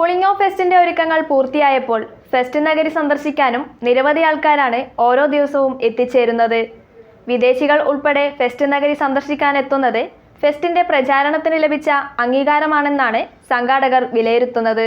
പുളിങ്ങോ ഫെസ്റ്റിന്റെ ഒരുക്കങ്ങൾ പൂർത്തിയായപ്പോൾ ഫെസ്റ്റ് നഗരി സന്ദർശിക്കാനും നിരവധി ആൾക്കാരാണ് ഓരോ ദിവസവും എത്തിച്ചേരുന്നത്. വിദേശികൾ ഉൾപ്പെടെ ഫെസ്റ്റ് നഗരി സന്ദർശിക്കാനെത്തുന്നത് ഫെസ്റ്റിന്റെ പ്രചാരണത്തിന് ലഭിച്ച അംഗീകാരമാണെന്നാണ് സംഘാടകർ വിലയിരുത്തുന്നത്.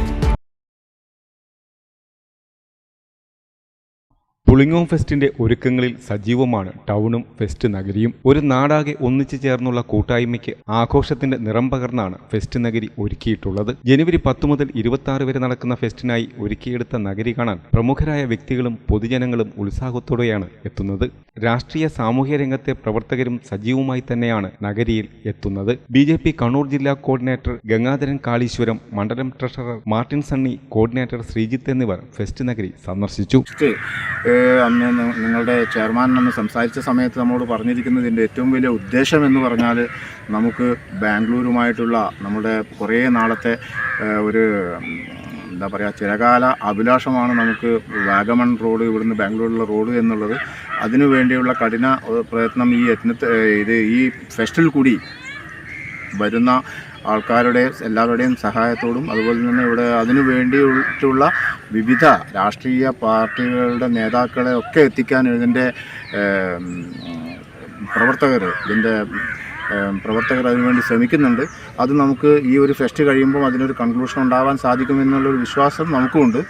പുളിങ്ങോം ഫെസ്റ്റിന്റെ ഒരുക്കങ്ങളിൽ സജീവമാണ് ടൗണും ഫെസ്റ്റ് നഗരിയും. ഒരു നാടാകെ ഒന്നിച്ചു ചേർന്നുള്ള കൂട്ടായ്മയ്ക്ക് ആഘോഷത്തിന്റെ നിറം പകർന്നാണ് ഫെസ്റ്റ് നഗരി ഒരുക്കിയിട്ടുള്ളത്. ജനുവരി പത്ത് മുതൽ ഇരുപത്തി വരെ നടക്കുന്ന ഫെസ്റ്റിനായി ഒരുക്കിയെടുത്ത നഗരി കാണാൻ പ്രമുഖരായ വ്യക്തികളും പൊതുജനങ്ങളും ഉത്സാഹത്തോടെയാണ് എത്തുന്നത്. രാഷ്ട്രീയ സാമൂഹ്യ രംഗത്തെ പ്രവർത്തകരും സജീവമായി തന്നെയാണ് നഗരിയിൽ എത്തുന്നത്. ബി ജെ പി കണ്ണൂർ ജില്ലാ കോർഡിനേറ്റർ ഗംഗാധരൻ കാളീശ്വരം മണ്ഡലം treasurer Martin Sunny coordinator Sreejith എന്നിവർ ഫെസ്റ്റ് നഗരി സന്ദർശിച്ചു. അന്ന് നിങ്ങളുടെ ചെയർമാൻ അന്ന് സംസാരിച്ച സമയത്ത് നമ്മോട് പറഞ്ഞിരിക്കുന്നതിന്റെ ഏറ്റവും വലിയ ഉദ്ദേശം എന്ന് പറഞ്ഞാൽ നമുക്ക് ബാംഗ്ലൂരുമായിട്ടുള്ള നമ്മുടെ കുറേ നാളത്തെ ഒരു എന്താ പറയുക ചിരകാല അഭിലാഷമാണ് നമുക്ക് വാഗമൺ റോഡ് ഇവിടുന്ന് ബാംഗ്ലൂരിലുള്ള റോഡ് എന്നുള്ളത്. അതിനു വേണ്ടിയുള്ള കഠിന പ്രയത്നം ഈ യത്നത്തെ ഇത് ഈ ഫെസ്റ്റിൽ കൂടി വരുന്ന ആൾക്കാരുടെ എല്ലാവരുടെയും സഹായത്തോടും അതുപോലെ തന്നെ ഇവിടെ അതിനു വേണ്ടിയിട്ടുള്ള വിവിധ രാഷ്ട്രീയ പാർട്ടികളുടെ നേതാക്കളെ ഒക്കെ എത്തിക്കാൻ ഇതിന്റെ പ്രവർത്തകർ ഇതിന്റെ പ്രവർത്തകർ അതിനുവേണ്ടി ശ്രമിക്കുന്നുണ്ട്. അത് നമുക്ക് ഈ ഒരു ഫെസ്റ്റ് കഴിയുമ്പോൾ അതിനൊരു കൺക്ലൂഷൻ ഉണ്ടാവാൻ സാധിക്കുമെന്നുള്ളൊരു വിശ്വാസം നമുക്കുമുണ്ട്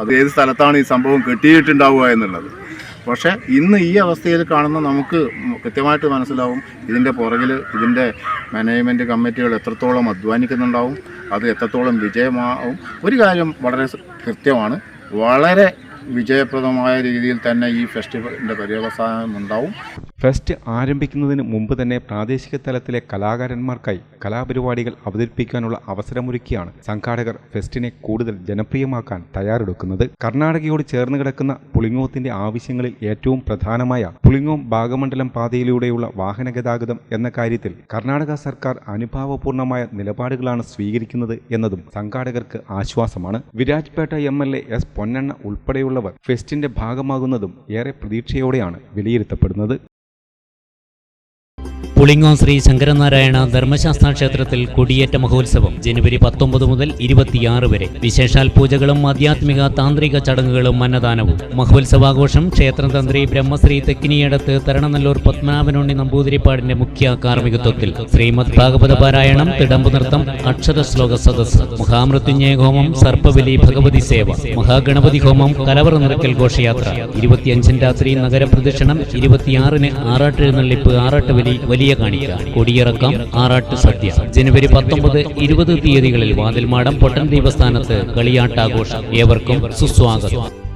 അത് ഏത് സ്ഥലത്താണ് ഈ സംഭവം കെട്ടിയിട്ടുണ്ടാവുക എന്നുള്ളത്. പക്ഷേ ഇന്ന് ഈ അവസ്ഥയിൽ കാണുന്ന നമുക്ക് കൃത്യമായിട്ട് മനസ്സിലാവും ഇതിന്റെ പുറകിൽ ഇതിന്റെ മാനേജ്മെന്റ് കമ്മിറ്റികൾ എത്രത്തോളം അധ്വാനിക്കുന്നുണ്ടാവും അത് എത്രത്തോളം വിജയമാവും. ഒരു കാര്യം വളരെ കൃത്യമാണ്. വളരെ വിജയപ്രദമായ രീതിയിൽ തന്നെ ഈ ഫെസ്റ്റിവലിന്റെ പര്യവസാനം ഉണ്ടാവും. ഫെസ്റ്റ് ആരംഭിക്കുന്നതിന് മുമ്പ് തന്നെ പ്രാദേശിക തലത്തിലെ കലാകാരന്മാർക്കായി കലാപരിപാടികൾ അവതരിപ്പിക്കാനുള്ള അവസരമൊരുക്കിയാണ് സംഘാടകർ ഫെസ്റ്റിനെ കൂടുതൽ ജനപ്രിയമാക്കാൻ തയ്യാറെടുക്കുന്നത്. കർണാടകയോട് ചേർന്ന് കിടക്കുന്ന പുളിങ്ങോത്തിന്റെ ആവശ്യങ്ങളിൽ ഏറ്റവും പ്രധാനമായ പുളിങ്ങോം ഭാഗമണ്ഡലം പാതയിലൂടെയുള്ള വാഹന ഗതാഗതം എന്ന കാര്യത്തിൽ കർണാടക സർക്കാർ അനുഭാവപൂർണമായ നിലപാടുകളാണ് സ്വീകരിക്കുന്നത് എന്നതും സംഘാടകർക്ക് ആശ്വാസമാണ്. Virajpet M L A S Ponnanna ഉൾപ്പെടെയുള്ളവർ ഫെസ്റ്റിന്റെ ഭാഗമാകുന്നതും ഏറെ പ്രതീക്ഷയോടെയാണ് വിലയിരുത്തപ്പെടുന്നത്. പുളിങ്ങോം ശ്രീ ശങ്കരനാരായണ ധർമ്മശാസ്ത്ര ക്ഷേത്രത്തിൽ കൊടിയേറ്റ മഹോത്സവം ജനുവരി പത്തൊമ്പത് മുതൽ ഇരുപത്തിയാറ് വരെ. വിശേഷാൽ പൂജകളും ആധ്യാത്മിക താന്ത്രിക ചടങ്ങുകളും അന്നദാനവും. മഹോത്സവാഘോഷം ക്ഷേത്രതന്ത്രി ബ്രഹ്മശ്രീ തെക്കിനിയടത്ത് തരണനല്ലൂർ പത്മനാഭനുണ്ണി നമ്പൂതിരിപ്പാടിന്റെ മുഖ്യ കാർമ്മികത്വത്തിൽ. ശ്രീമദ് ഭാഗവത പാരായണം തിടമ്പു നൃത്തം അക്ഷര ശ്ലോക സദസ് മഹാമൃത്യുഞ്ജയ ഹോമം സർപ്പബലി ഭഗവതി സേവ മഹാഗണപതി ഹോമം കലവറ നിറക്കൽ ഘോഷയാത്ര. ഇരുപത്തിയഞ്ചിന് രാത്രി നഗരപ്രദക്ഷിണം ഇരുപത്തിയാറിന് ആറാട്ടെഴുന്നള്ളിപ്പ് ആറാട്ടുവലി വലിയ കാണിക്ക കൊടിയിറക്കം ആറാട്ട് സദ്യ. ജനുവരി പത്തൊമ്പത് ഇരുപത് തീയതികളിൽ വാതിൽമാടം പൊട്ടൻ ദീപസ്ഥാനത്ത് കളിയാട്ടാഘോഷം. ഏവർക്കും സുസ്വാഗതം.